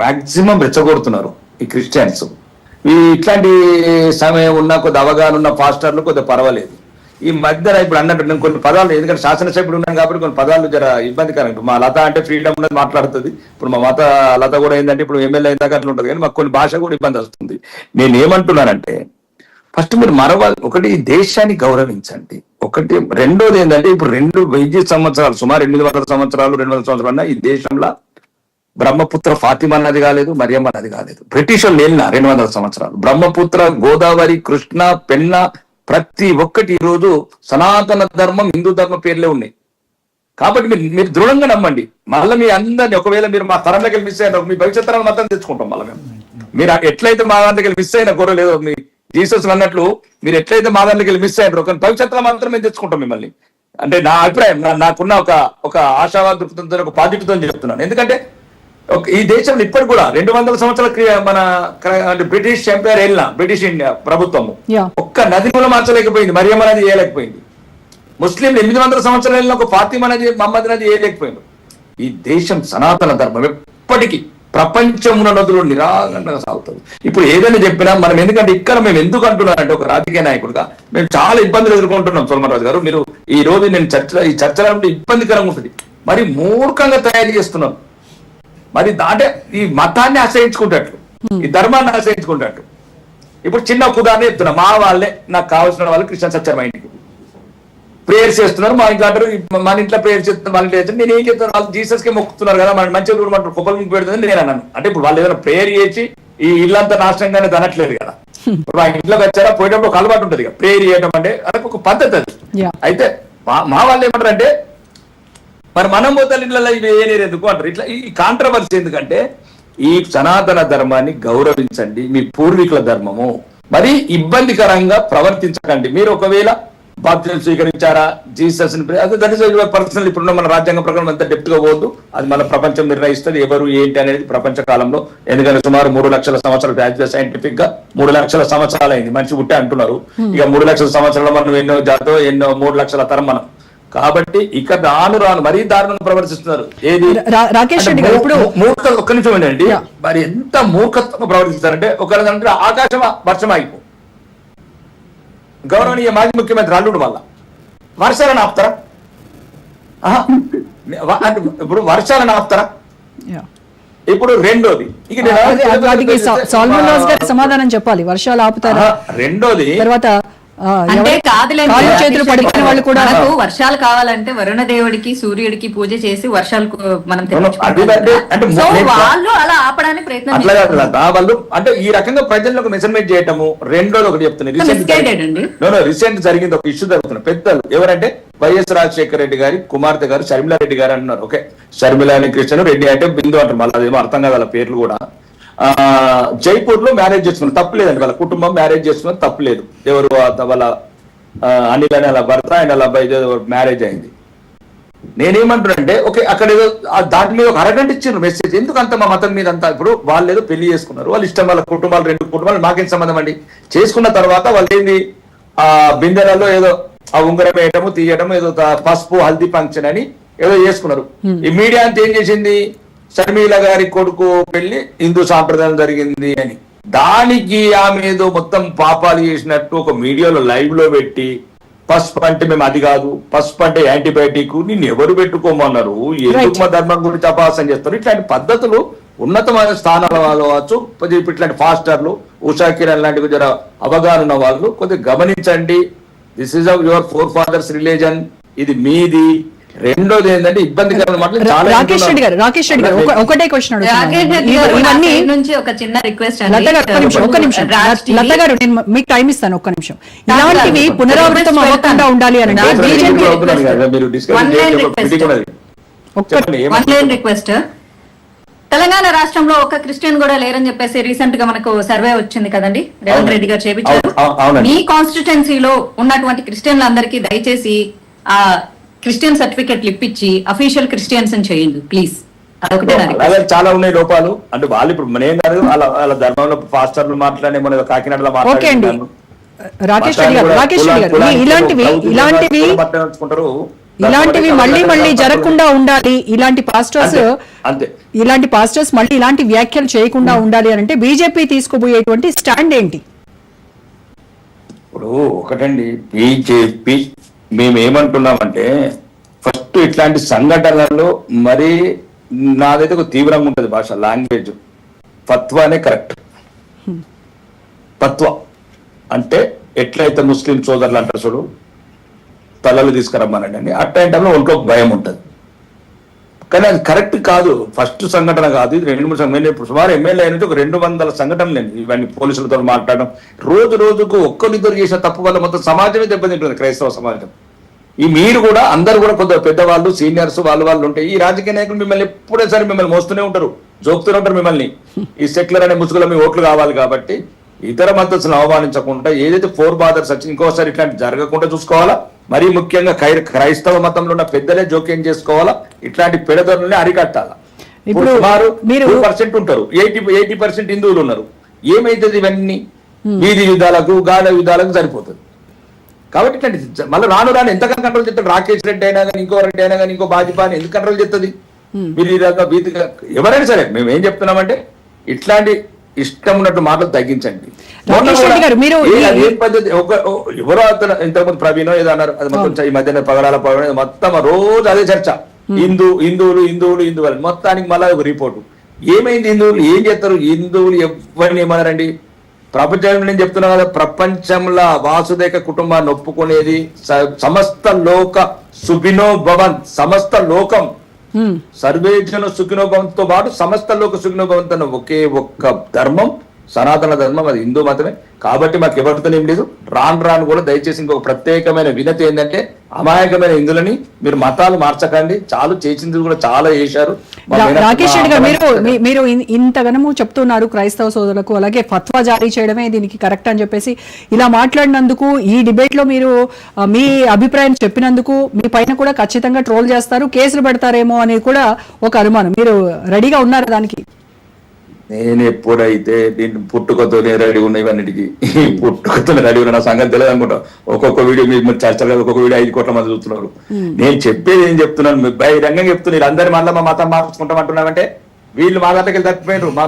Maximum రెచ్చగొడుతున్నారు ఈ Christians. ఈ ఇట్లాంటి సమయం ఉన్న కొద్ది అవగాహన ఉన్న పాస్టర్లు కొద్దిగా పర్వాలేదు. ఈ మధ్యన ఇప్పుడు అన్నట్టు నేను కొన్ని పదాలు ఎందుకంటే శాసనసభ్యుడు ఉన్నాను కాబట్టి కొన్ని పదాలు జర ఇబ్బందికరం. ఇప్పుడు మా లత అంటే ఫ్రీడమ్ ఉన్నది మాట్లాడుతుంది. ఇప్పుడు మా మత లత కూడా ఏంటంటే ఇప్పుడు ఎమ్మెల్యే అయిందాక అట్లా ఉంటుంది. కానీ మాకు కొన్ని భాష కూడా ఇబ్బంది వస్తుంది. నేను ఏమంటున్నానంటే ఫస్ట్ మీరు మరవ ఒకటి దేశాన్ని గౌరవించండి. ఒకటి రెండోది ఏంటంటే ఇప్పుడు రెండు వెయ్యి సంవత్సరాలు సుమారు ఎనిమిది వందల సంవత్సరాలు రెండు వందల సంవత్సరాలు ఈ దేశంలో బ్రహ్మపుత్ర ఫాతిమా నది కాలేదు మరియమ్మ నది కాలేదు. బ్రిటిష్ వాళ్ళు వెళ్ళిన రెండు వందల సంవత్సరాలు. బ్రహ్మపుత్ర గోదావరి కృష్ణ పెన్న ప్రతి ఒక్కటి ఈరోజు రోజు సనాతన ధర్మం హిందూ ధర్మ పేర్లే ఉన్నాయి. కాబట్టి మీరు మీరు దృఢంగా నమ్మండి. మళ్ళీ మీ అందరిని ఒకవేళ మీరు మా తరంలోకి మిస్ అయినా మీ భవిష్యత్ తరాలు మొత్తం తెచ్చుకుంటాం మళ్ళీ మేము. మీరు ఎట్లయితే మా దాంట్లోకి మిస్ అయినా గొర్రె లేదో మీ జీసస్ అన్నట్లు మీరు ఎట్లయితే మా దాంట్లోకి మిస్ అయినారు కానీ భవిష్యత్తులో మాత్రం మేము తెచ్చుకుంటాం మిమ్మల్ని. అంటే నా అభిప్రాయం నా- నాకున్న ఒక ఒక ఆశావాద దృక్పథంతో ఒక పాజిటివ్తో చెప్తున్నాను. ఎందుకంటే ఈ దేశంలో ఇప్పటికి కూడా రెండు వందల సంవత్సరాల క్రియ- మన బ్రిటిష్ ఎంపైర్ వెళ్ళిన బ్రిటిష్ ఇండియా ప్రభుత్వము. ఒక్క నది కూడా మార్చలేకపోయింది మరియమ్మ నది వేయలేకపోయింది ముస్లింలు ఎనిమిది వందల సంవత్సరాలు వెళ్ళిన ఒక ఫాతిమా నది మహమ్మద్ నది వేయలేకపోయింది ఈ దేశం సనాతన ధర్మం ఎప్పటికీ ప్రపంచమున నదులు నిరాగంగా సాగుతుంది. ఇప్పుడు ఏదైనా చెప్పినా మనం ఎందుకంటే ఇక్కడ మేము ఎందుకు అంటున్నానంటే ఒక రాజకీయ నాయకుడుగా మేము చాలా ఇబ్బందులు ఎదుర్కొంటున్నాం సోమరాజు గారు. మీరు ఈ రోజు నేను చర్చ ఈ చర్చలో ఇబ్బందికరంగా ఉంటుంది. మరి మూర్ఖంగా తయారు చేస్తున్నాం. మరి దాంటే ఈ మతాన్ని ఆశ్రయించుకుంటట్లు ఈ ధర్మాన్ని ఆశ్రయించుకుంటట్లు ఇప్పుడు చిన్న ఉదాహరణ చెప్తున్నా. మా వాళ్ళే నాకు కావాల్సిన వాళ్ళు క్రిస్టియన్స్ వచ్చారు మా ఇంటికి. ప్రేయర్స్ చేస్తున్నారు మా ఇంట్లో అంటారు మన ఇంట్లో ప్రేయర్ చేస్తున్నారు వాళ్ళ ఇంట్లో. నేను ఏం చెప్తాను వాళ్ళు జీసస్కి మొక్కుతున్నారు కదా మన మంచిగా చూడమంటారు కుప్పలు ముక్కు పెడుతుంది నేను అన్నాను. అంటే ఇప్పుడు వాళ్ళు ఏదైనా ప్రేయర్ చేసి ఈ ఇల్లంతా నాశనంగానే తనట్లేదు కదా. ఇప్పుడు మా ఇంట్లోకి వచ్చారా పోయేటప్పుడు ఒక అలవాటు ఉంటుంది కదా. ప్రేయర్ చేయడం అంటే అదొక ఒక పద్ధతి అది. అయితే మా మా వాళ్ళు ఏమంటారు అంటే మరి మనం పోతే ఇళ్ళలో ఇవి ఏనేరు ఎందుకు అంటారు? ఇట్లా ఈ కాంట్రవర్సీ ఎందుకంటే ఈ సనాతన ధర్మాన్ని గౌరవించండి మీ పూర్వీకుల ధర్మము. మరి ఇబ్బందికరంగా ప్రవర్తించకండి. మీరు ఒకవేళ బాప్తిజం స్వీకరించారా? జీసస్ పర్సనల్ ఇప్పుడున్న మన రాజ్యాంగ ప్రకారం అంత డెప్త్గా పోవద్దు. అది మన ప్రపంచం నిర్ణయిస్తుంది. ఎవరు ఏంటి అనేది ప్రపంచ కాలంలో. ఎందుకంటే సుమారు మూడు లక్షల సంవత్సరాలు సైంటిఫిక్గా మూడు లక్షల సంవత్సరాలు అయింది మంచి పుట్టే అంటున్నారు. ఇక మూడు లక్షల సంవత్సరాలు మనం ఎన్నో జాతో ఎన్నో మూడు లక్షల తరం మనం. కాబట్టి ఇక రాను రాను మరీ దారుణంగా ప్రవర్తిస్తున్నారు. ఏది? రాకేష్ రెడ్డి గారు, ఇప్పుడు- మూర్ఖ ఒక్క నిమిషం ఏంటండి. మరి ఎంత మూర్ఖత్వంగా ప్రవర్తిస్తారంటే ఒకరంటే ఆకాశం వర్షం ఆగిపో గౌరవనీయ మాజీ ముఖ్యమంత్రి అల్లుడు వల్ల. వర్షాలను ఆపుతారా? ఇప్పుడు వర్షాలను ఆపుతారా. ఇప్పుడు రెండోది. సమాధానం చెప్పాలి. వర్షాలు ఆపుతారా? రెండోది తర్వాత అంటే కాళ్ళు చేతులు పడిపోయిన వాళ్ళు కూడా వర్షాలు కావాలంటే వరుణ దేవుడికి సూర్యుడికి పూజ చేసి వర్షాలు మనం వాళ్ళు అలా ఆపడానికి ప్రయత్నం అట్లా కాదు వాళ్ళు అంటే ఈ రకంగా ప్రజలకు మెజర్మెంట్ చేయటము రెండోది ఒకటి చెప్తున్నారు. రీసెంట్ జరిగింది ఒక ఇష్యూ జరుగుతుంది. పెద్దలు ఎవరంటే వైఎస్ రాజశేఖర రెడ్డి గారి కుమార్తె గారు షర్మిలా రెడ్డి గారు అంటున్నారు. ఓకే షర్మిల అని క్రిస్టియన్ రెడ్డి అంటే బిందు అంటారు. మళ్ళీ అదేమో అర్థం కాదు పేర్లు కూడా. జైపూర్లో మ్యారేజ్ చేసుకున్నారు తప్పులేదండి వాళ్ళ కుటుంబం మ్యారేజ్ చేసుకున్నారు తప్పులేదు. ఎవరు వాళ్ళ అనిల్ అని భర్త ఆయన అబ్బాయి మ్యారేజ్ అయింది. నేనేమంటున్నానంటే ఓకే అక్కడ ఏదో దాటి మీద ఒక అరగంట ఇచ్చారు మెసేజ్ ఎందుకు అంత మా మతం మీద అంతా ఇప్పుడు వాళ్ళు ఏదో పెళ్ళి చేసుకున్నారు. వాళ్ళు ఇష్టం వాళ్ళ కుటుంబాలు రెండు కుటుంబాలు మాకేం సంబంధం అండి? చేసుకున్న తర్వాత వాళ్ళు ఏంది? ఆ బిందెలలో ఏదో ఆ ఉంగరం వేయటము తీయటము ఏదో పసుపు హల్దీ ఫంక్షన్ అని ఏదో చేసుకున్నారు. ఈ మీడియా అంతా ఏం చేసింది? షర్మిల గారి కొడుకు పెళ్ళి హిందూ సాంప్రదాయం జరిగింది అని. దానికి ఆమె ఏదో మొత్తం పాపాలు చేసినట్టు ఒక మీడియాలో లైవ్లో పెట్టి పసుపు అంటే మేము అది కాదు పసుపు అంటే యాంటీబయాటిక్ నిన్ను ఎవరు పెట్టుకోమన్నారు? ఎందుకు మా ధర్మం గురించి అపహాసం చేస్తారు ఇట్లాంటి పద్ధతులు ఉన్నతమైన స్థానాల వాళ్ళు కావచ్చు ఇట్లాంటి ఫాస్టర్లు ఉషా కిరణ్ లాంటి జర అవగాహన ఉన్న వాళ్ళు కొద్దిగా గమనించండి. This is of your four fathers religion ఇది మీది. రెండోది ఏంటంటే ఇబ్బందికరమైన చాలా రాకేష్ రెడ్డి గారు రాకేష్ రెడ్డి గారు ఒక- ఒకటే క్వశ్చన్ ఇవన్నీ నుంచి ఒక చిన్న రిక్వెస్ట్ లత గారు ఒక్క నిమిషం లత గారు నేను మీకు టైం ఇస్తాను ఒక్క నిమిషం. ఇలాంటివి పునరావృతం అవ్వకుండా ఉండాలి అని రిక్వెస్ట్ తెలంగాణ రాష్ట్రంలో ఒక క్రిస్టియన్ కూడా లేరని చెప్పేసి రీసెంట్గా మనకు సర్వే వచ్చింది కదండి? రేవంత్. రెడ్డి గారు చేపించారు. మీ కాన్స్టిట్యున్సీలో ఉన్నటువంటి క్రిస్టియన్లందరికీ దయచేసి ఆ క్రిస్టియన్ సర్టిఫికెట్లు ఇప్పించి అఫీషియల్ క్రిస్టియన్స్ అని చేయండి ప్లీజ్. అలాగే చాలా ఉన్నాయి లోపాలు. అంటే వాళ్ళు ఇప్పుడు మనం కాదు వాళ్ళ వాళ్ళ ధర్మంలో ఫాస్టర్లు మాట్లాడే మన కాకినాడలో మాట్లాడుతున్నాను రాకేష్ గారు రాకేష్ గారు ఇలాంటివి ఇలాంటివి ఇలాంటివి మళ్ళీ మళ్ళీ జరగకుండా ఉండాలి. ఇలాంటి పాస్టర్స్ ఇలాంటి పాస్టర్స్ మళ్ళీ ఇలాంటి వ్యాఖ్యలు చేయకుండా ఉండాలి అని అంటే బీజేపీ తీసుకోబోయేటువంటి స్టాండ్ ఏంటి? ఇప్పుడు ఒకటండి బీజేపీ మేము ఏమంటున్నామంటే ఫస్ట్ ఇట్లాంటి సంఘటనలు మరి నాదైతే ఒక తీవ్రంగా ఉంటుంది భాష లాంగ్వేజ్. ఫత్వానే కరెక్ట్. ఫత్వా. అంటే ఎట్లయితే ముస్లిం సోదరులు అంటారు చూడు తలలు తీసుకురమ్మనండి అట్లాంటి టైంలో ఒంట్లో భయం ఉంటుంది. కానీ అది కరెక్ట్ కాదు. ఫస్ట్ సంఘటన కాదు. ఇది రెండు మూడు సంఘటన ఇప్పుడు సుమారు ఎమ్మెల్యే అయినట్టు ఒక రెండు వందల సంఘటనలు ఇవన్నీ పోలీసులతో మాట్లాడడం. రోజు రోజుకు ఒక్కరిద్దరు చేసిన తప్పు వల్ల మొత్తం సమాజమే దెబ్బతింటుంది. క్రైస్తవ సమాజం. ఈ మీరు కూడా అందరు కూడా కొంత పెద్దవాళ్ళు సీనియర్స్ వాళ్ళు వాళ్ళు ఉంటాయి ఈ రాజకీయ నాయకులు మిమ్మల్ని ఎప్పుడే సరే మిమ్మల్ని మోస్తూనే ఉంటారు. జోకుతూనే ఉంటారు మిమ్మల్ని. ఈ సెక్యులర్ అనే ముసుగులో మీ ఓట్లు కావాలి కాబట్టి ఇతర మద్దతులను అవమానించకుండా ఏదైతే ఫోర్ బాదర్స్ వచ్చి ఇంకోసారి ఇట్లాంటి జరగకుండా చూసుకోవాలా? మరీ ముఖ్యంగా క్రై- క్రైస్తవ మతంలో ఉన్న పెద్దలే జోక్యం చేసుకోవాలా? ఇట్లాంటి పెడదొరల్ని అరికట్టాలా? ఇప్పుడు సుమారు మీరు- పర్సెంట్ ఉంటారు. ఎయిటీ ఎయిటీ పర్సెంట్ హిందువులు ఉన్నారు. ఏమైతుంది ఇవన్నీ? వీధి యుద్ధాలకు గాలి యుద్ధాలకు సరిపోతుంది. కాబట్టి ఇట్లాంటి మళ్ళీ రాను రాను ఎంతకన్నా కంట్రోల్ చేస్తారు రాకేష్ రెడ్డి అయినా కానీ ఇంకో రెడ్డి అయినా కానీ ఇంకో భాజపా అని ఎందుకు కంట్రోల్ చేస్తుంది? మీరు ఈ రకంగా వీధిగా ఎవరైనా సరే మేము ఏం చెప్తున్నామంటే ఇట్లాంటి ఇష్టం ఉన్నట్టు మాటలు తగ్గించండి. గారు, మీరు ఎవరో అతను ఇంతకుముందు ప్రవీణ్ ఏదో అన్నారు అది మొత్తం ఈ మధ్యన పగడాల పగడ మొత్తం రోజు అదే చర్చ. హిందూ హిందువులు హిందువులు హిందువులు మొత్తానికి మళ్ళీ ఒక రిపోర్టు. ఏమైంది హిందువులు? ఏం చేస్తారు? హిందువులు ఎవరిని ఏమన్నారండి? ప్రపంచంలో నేను చెప్తున్నా కదా ప్రపంచంలో వాసుదేక కుటుంబాన్ని ఒప్పుకునేది సమస్త లోక సుఖినో భవన్ సమస్త లోకం. సర్వేజన సుఖినోభవంతో పాటు సమస్త లోక సుఖినోభవంతో ఒకే ఒక్క ధర్మం. సనాతన ధర్మం అది హిందూ మతమే. కాబట్టి మాకు ఎవరితో ఏం లేదు. రాను రాను కూడా దయచేసి ఇంకొక ప్రత్యేకమైన వినతి ఏంటంటే అమాయకమైన హిందులని మీరు మతాలు మార్చకండి. చాలు చేసింది కూడా చాలా చేశారు. రాకేష్ రెడ్డి గారు మీరు మీరు ఇంతగనము చెప్తున్నారు క్రైస్తవ సోదరులకు. అలాగే ఫత్వా జారీ చేయడమే దీనికి కరెక్ట్ అని చెప్పేసి ఇలా మాట్లాడినందుకు ఈ డిబేట్లో మీరు మీ అభిప్రాయం చెప్పినందుకు మీ పైన కూడా ఖచ్చితంగా ట్రోల్ చేస్తారు కేసులు పెడతారేమో అనేది కూడా ఒక అనుమానం. మీరు రెడీగా ఉన్నారు దానికి? నేను ఎప్పుడైతే దీన్ని పుట్టుకతోనే రెడీ ఉన్న ఇవన్నిటికి. పుట్టుకతోనే రెడీ ఉన్న నా సంగతి తెలియదు అనుకుంటా. ఒక్కొక్క వీడియో మీరు చర్చలు ఒక్కొక్క వీడియో ఐదు కోట్ల మంది చూస్తున్నారు. నేను చెప్పేది ఏం చెప్తున్నాను బహిరంగంగా చెప్తున్నారు. అందరి మళ్ళీ మా మతం మార్చుకుంటాం అంటున్నామంటే వీళ్ళు మా దాంట్లోకి వెళ్ళి తప్పిపోయినారు మా